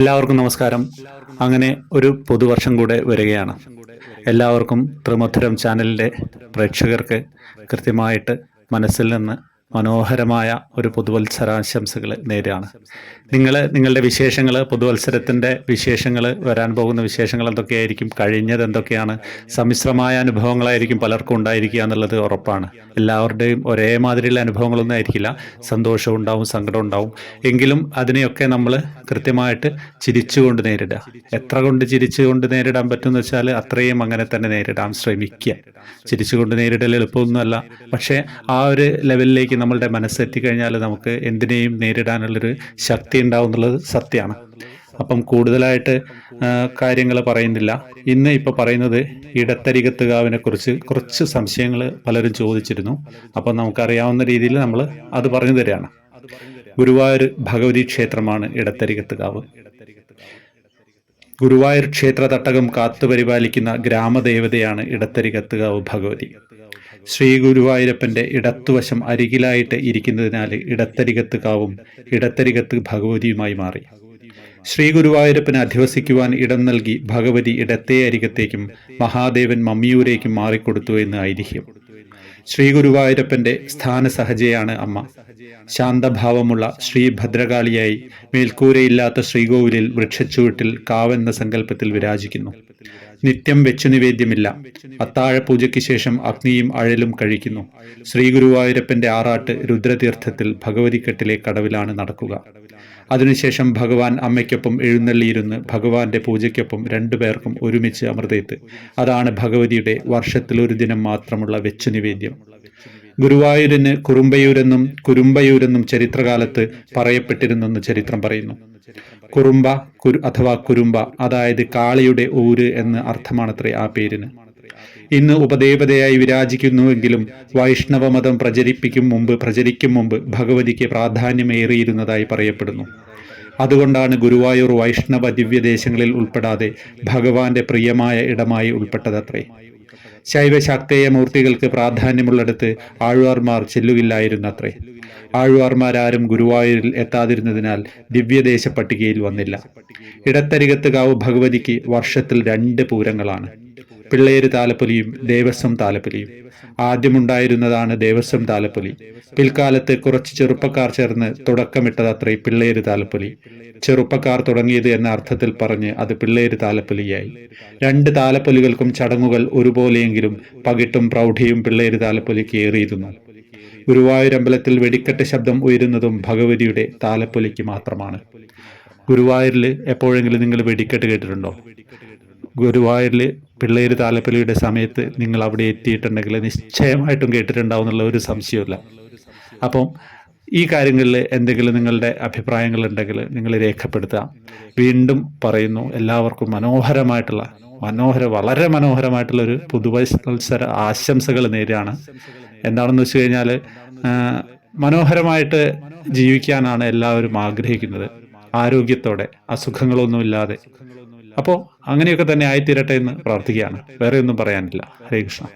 എല്ലാവർക്കും നമസ്കാരം. അങ്ങനെ ഒരു പുതുവർഷം കൂടെ വരികയാണ്. എല്ലാവർക്കും ത്രിമധുരം ചാനലിന്റെ പ്രേക്ഷകർക്ക് കൃത്യമായിട്ട് മനസ്സിൽ നിന്ന് മനോഹരമായ ഒരു പുതുവത്സരാശംസകൾ നേരെയാണ്. നിങ്ങൾ നിങ്ങളുടെ വിശേഷങ്ങൾ പുതുവത്സരത്തിന്റെ വിശേഷങ്ങൾ വരാൻ പോകുന്ന വിശേഷങ്ങൾ എന്തൊക്കെയായിരിക്കും കഴിഞ്ഞത് എന്തൊക്കെയാണ് സമ്മിശ്രമായ അനുഭവങ്ങളായിരിക്കും പലർക്കും ഉണ്ടായിരിക്കുക എന്നുള്ളത് ഉറപ്പാണ്. എല്ലാവരുടെയും ഒരേ മാതിരിയുള്ള അനുഭവങ്ങളൊന്നും ആയിരിക്കില്ല. സന്തോഷം ഉണ്ടാവും സങ്കടം ഉണ്ടാവും. എങ്കിലും അതിനെയൊക്കെ നമ്മൾ കൃത്യമായിട്ട് ചിരിച്ചുകൊണ്ട് നേരിടുക. എത്ര കൊണ്ട് ചിരിച്ചുകൊണ്ട് നേരിടാൻ പറ്റുമെന്ന് വെച്ചാൽ അത്രയും അങ്ങനെ തന്നെ നേരിടാൻ ശ്രമിക്കുക. ചിരിച്ചുകൊണ്ട് നേരിടൽ എളുപ്പമൊന്നുമല്ല. പക്ഷേ ആ ഒരു ലെവലിലേക്ക് നമ്മളുടെ മനസ്സെത്തിക്കഴിഞ്ഞാൽ നമുക്ക് എന്തിനേയും നേരിടാനുള്ളൊരു ശക്തി ഉണ്ടാവും എന്നുള്ളത് സത്യമാണ്. അപ്പം കൂടുതലായിട്ട് കാര്യങ്ങൾ പറയുന്നില്ല. ഇന്ന് ഇപ്പോൾ പറയുന്നത് ഇടത്തരികത്തുകാവിനെ കുറിച്ച് കുറച്ച് സംശയങ്ങൾ പലരും ചോദിച്ചിരുന്നു. അപ്പം നമുക്കറിയാവുന്ന രീതിയിൽ നമ്മൾ അത് പറഞ്ഞു തരികയാണ്. ഗുരുവായൂർ ഭഗവതി ക്ഷേത്രമാണ് ഇടത്തരികത്തുകാവ്. ഗുരുവായൂർ ക്ഷേത്ര തട്ടകം കാത്തുപരിപാലിക്കുന്ന ഗ്രാമദേവതയാണ് ഇടത്തരികത്തുകാവ് ഭഗവതി. ശ്രീ ഗുരുവായൂരപ്പന്റെ ഇടത്തുവശം അരികിലായിട്ട് ഇരിക്കുന്നതിനാൽ ഇടത്തരികത്ത് കാവും ഇടത്തരികത്ത് ഭഗവതിയുമായി മാറി. ശ്രീ ഗുരുവായൂരപ്പന് അധിവസിക്കുവാൻ ഇടം നൽകി ഭഗവതി ഇടത്തേ അരികത്തേക്കും മഹാദേവൻ മമ്മിയൂരേക്കും മാറിക്കൊടുത്തു എന്ന് ഐതിഹ്യം. ശ്രീ ഗുരുവായൂരപ്പന്റെ സ്ഥാനസഹജയാണ് അമ്മ. ശാന്തഭാവമുള്ള ശ്രീ ഭദ്രകാളിയായി മേൽക്കൂരയില്ലാത്ത ശ്രീകോവിലിൽ വൃക്ഷച്ചുവട്ടിൽ കാവെന്ന സങ്കല്പത്തിൽ വിരാജിക്കുന്നു. നിത്യം വെച്ചു നിവേദ്യമില്ല. അത്താഴ പൂജയ്ക്ക് ശേഷം അഗ്നിയും അഴലും കഴിക്കുന്നു. ശ്രീ ഗുരുവായൂരപ്പന്റെ ആറാട്ട് രുദ്രതീർത്ഥത്തിൽ ഭഗവതിക്കെട്ടിലെ കടവിലാണ് നടക്കുക. അതിനുശേഷം ഭഗവാൻ അമ്മയ്ക്കൊപ്പം എഴുന്നള്ളിയിരുന്ന് ഭഗവാന്റെ പൂജയ്ക്കൊപ്പം രണ്ടുപേർക്കും ഒരുമിച്ച് അമൃതയത്ത് അതാണ് ഭഗവതിയുടെ വർഷത്തിൽ ഒരു ദിനം മാത്രമുള്ള വെച്ചു നിവേദ്യം. ഗുരുവായൂരിന് കുറുമ്പയൂരെന്നും കുരുമ്പയൂരെന്നും ചരിത്രകാലത്ത് പറയപ്പെട്ടിരുന്നെന്ന് ചരിത്രം പറയുന്നു. കുറുമ്പ കുരു അഥവാ കുരുമ്പ അതായത് കാളിയുടെ ഊര് എന്ന് അർത്ഥമാണത്രേ ആ പേരിന്. ഇന്ന് ഉപദേവതയായി വിരാജിക്കുന്നുവെങ്കിലും വൈഷ്ണവ മതം പ്രചരിപ്പിക്കും മുമ്പ് പ്രചരിക്കും മുമ്പ് ഭഗവതിക്ക് പ്രാധാന്യമേറിയിരുന്നതായി പറയപ്പെടുന്നു. അതുകൊണ്ടാണ് ഗുരുവായൂർ വൈഷ്ണവ ദിവ്യദേശങ്ങളിൽ ഉൾപ്പെടാതെ ഭഗവാന്റെ പ്രിയമായ ഇടമായി ഉൾപ്പെട്ടതത്രേ. ശൈവശാക്തേയ മൂർത്തികൾക്ക് പ്രാധാന്യമുള്ളിടത്ത് ആഴ്വാർമാർ ചെല്ലുകില്ലായിരുന്നത്രേ ആഴ്വാർമാരാരും ഗുരുവായൂരിൽ എത്താതിരുന്നതിനാൽ ദിവ്യദേശ പട്ടികയിൽ വന്നില്ല ഇടത്തരികത്തുകാവ് ഭഗവതിക്ക് വർഷത്തിൽ രണ്ട് പൂരങ്ങളാണ്. പിള്ളേര് താലപ്പൊലിയും ദേവസ്വം താലപ്പൊലിയും. ആദ്യമുണ്ടായിരുന്നതാണ് ദേവസ്വം താലപ്പൊലി. പിൽക്കാലത്ത് കുറച്ച് ചെറുപ്പക്കാർ ചേർന്ന് തുടക്കമിട്ടതത്രേ പിള്ളേര് താലപ്പൊലി. ചെറുപ്പക്കാർ തുടങ്ങിയത് എന്ന അർത്ഥത്തിൽ പറഞ്ഞ് അത് പിള്ളേര് താലപ്പൊലിയായി. രണ്ട് താലപ്പൊലികൾക്കും ചടങ്ങുകൾ ഒരുപോലെയെങ്കിലും പകിട്ടും പ്രൗഢിയും പിള്ളേര് താലപ്പൊലിക്ക് ഏറിയിരുന്നു. ഗുരുവായൂരമ്പലത്തിൽ വെടിക്കെട്ട് ശബ്ദം ഉയരുന്നതും ഭഗവതിയുടെ താലപ്പൊലിക്ക് മാത്രമാണ്. ഗുരുവായൂരിൽ എപ്പോഴെങ്കിലും നിങ്ങൾ വെടിക്കെട്ട് കേട്ടിട്ടുണ്ടോ? ഗുരുവായൂരിൽ പിള്ളേര് താലപ്പലിയുടെ സമയത്ത് നിങ്ങൾ അവിടെ എത്തിയിട്ടുണ്ടെങ്കിൽ നിശ്ചയമായിട്ടും കേട്ടിട്ടുണ്ടാവും ഒരു സംശയമില്ല അപ്പം ഈ കാര്യങ്ങളിൽ എന്തെങ്കിലും നിങ്ങളുടെ അഭിപ്രായങ്ങൾ ഉണ്ടെങ്കിൽ നിങ്ങൾ രേഖപ്പെടുത്തുക. വീണ്ടും പറയുന്നു എല്ലാവർക്കും മനോഹരമായിട്ടുള്ള മനോഹര വളരെ മനോഹരമായിട്ടുള്ള ഒരു പുതുവത്സര ആശംസകൾ നേരെയാണ് എന്താണെന്ന് വെച്ച് കഴിഞ്ഞാൽ മനോഹരമായിട്ട് ജീവിക്കാനാണ് എല്ലാവരും ആഗ്രഹിക്കുന്നത്. ആരോഗ്യത്തോടെ അസുഖങ്ങളൊന്നുമില്ലാതെ. അപ്പോൾ അങ്ങനെയൊക്കെ തന്നെ ആയിത്തീരട്ടെ എന്ന് പ്രാർത്ഥിക്കുകയാണ്. വേറെ ഒന്നും പറയാനില്ല. ഹരേ കൃഷ്ണ.